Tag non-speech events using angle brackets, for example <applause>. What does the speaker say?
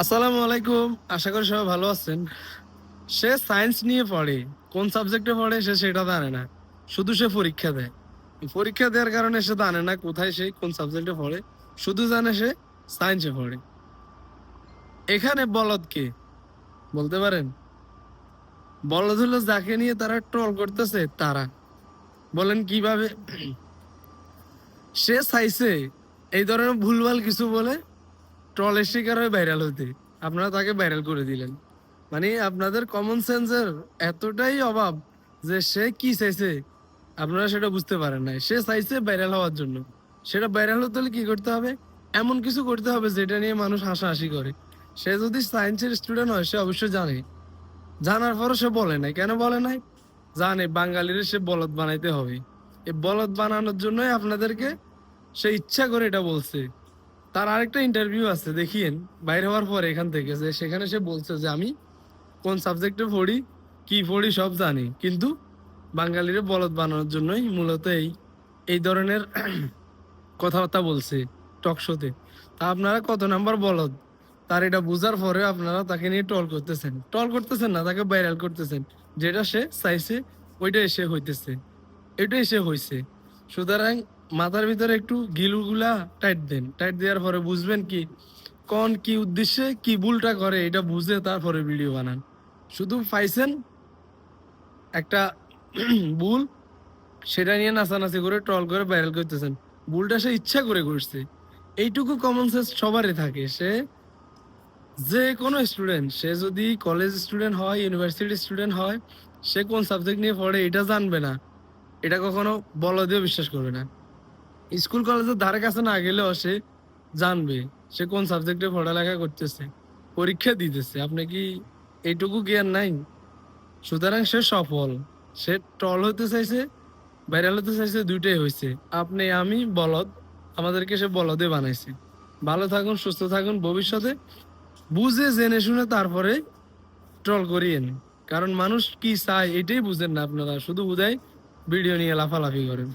আসসালামু আলাইকুম। আশা করি সবাই ভালো আছেন। সে সায়েন্স নিয়ে পড়ে। কোন সাবজেক্টে পড়ে সে সেটা জানে না। শুধু সে পরীক্ষা দেয়। পরীক্ষা দেওয়ার কারণে সে জানে না কোথায় সে কোন সাবজেক্টে পড়ে। শুধু জানে সে সায়েন্সে পড়ে। এখানে বলদ কে? বলতে পারেন? বলদ হলো যাকে নিয়ে তারা ট্রল করতেছে, তারা। বলেন কীভাবে? সে চাইছে, এই ধরনের ভুলভাল কিছু বলে ট্রলের শিকার হয়ে ভাইরাল হতে আপনারা তাকে ভাইরাল করে দিলেন। মানে আপনাদের কমন সেন্সের এতটাই অভাব যে সে কি চাইছে, আপনারা সেটা বুঝতে পারেন নাই। সে চাইছে ভাইরাল হওয়ার জন্য। সেটা ভাইরাল হতে হলে কি করতে হবে? এমন কিছু করতে হবে যেটা নিয়ে মানুষ হাসাহাসি করে। সে যদি সায়েন্সের স্টুডেন্ট হয়, সে অবশ্যই জানে। জানার পরও সে বলে নাই। কেন বলে নাই? জানে বাঙালির সে বলদ বানাইতে হবে। এই বলদ বানানোর জন্যই আপনাদেরকে সে ইচ্ছা করে এটা বলছে। তার আরেকটা ইন্টারভিউ আছে, দেখিয়েন। বাইরে হওয়ার পরে এখান থেকে, যে সেখানে সে বলছে যে, আমি কোন সাবজেক্টে পড়ি, কি পড়ি সব জানি। কিন্তু বাঙালিরে বলদ বানানোর জন্যই মূলত এই এই ধরনের <clears throat> কথাবার্তা বলছে টক শোতে তা। আপনারা কত নাম্বার বলদ? তার এটা বুঝার পরে আপনারা তাকে নিয়ে টল করতেছেন। টল করতেছেন না, তাকে ভাইরাল করতেছেন। যেটা সে চাইছে, ওইটাই সে হইতেছে। এটাই সে হইছে। সুতরাং মাথার ভিতরে একটু গিলুগুলা টাইট দেন। টাইট দেওয়ার পরে বুঝবেন কি, কোন কি উদ্দেশ্যে কি ভুলটা করে এটা বুঝে তারপরে ভিডিও বানান। শুধু পাইছেন একটা <clears throat> ভুল, সেটা নিয়ে নাচানাচি করে ট্রল করে ভাইরাল করতেছেন। ভুলটা সে ইচ্ছা করে করছে। এইটুকু কমন সেন্স সবারই থাকে। সে যে কোনো স্টুডেন্ট সে যদি কলেজ স্টুডেন্ট হয় ইউনিভার্সিটি স্টুডেন্ট হয়, সে কোন সাবজেক্ট নিয়ে পড়ে এটা জানবে না। এটা কখনো বল দিয়ে বিশ্বাস করবে না। স্কুল কলেজের ধারে কাছে না গেলেও সে জানবে সে কোন সাবজেক্টে পড়ালেখা করতেছে, পরীক্ষা দিতেছে। আপনি কি এইটুকু জ্ঞান নাই? সুতরাং সে সফল। সে টল হতে চাইছে ভাইরাল হতে চাইছে, দুইটাই হয়েছে আপনি, আমি, বলদ, আমাদেরকে সে বলদে বানাইছে। ভালো থাকুন, সুস্থ থাকুন, ভবিষ্যতে বুঝে, জেনে, শুনে তারপরে ট্রল করিয়েন কারণ মানুষ কি চায় এটাই বুঝেন না আপনারা, শুধু বুঝাই ভিডিও নিয়ে লাফালাফি করেন।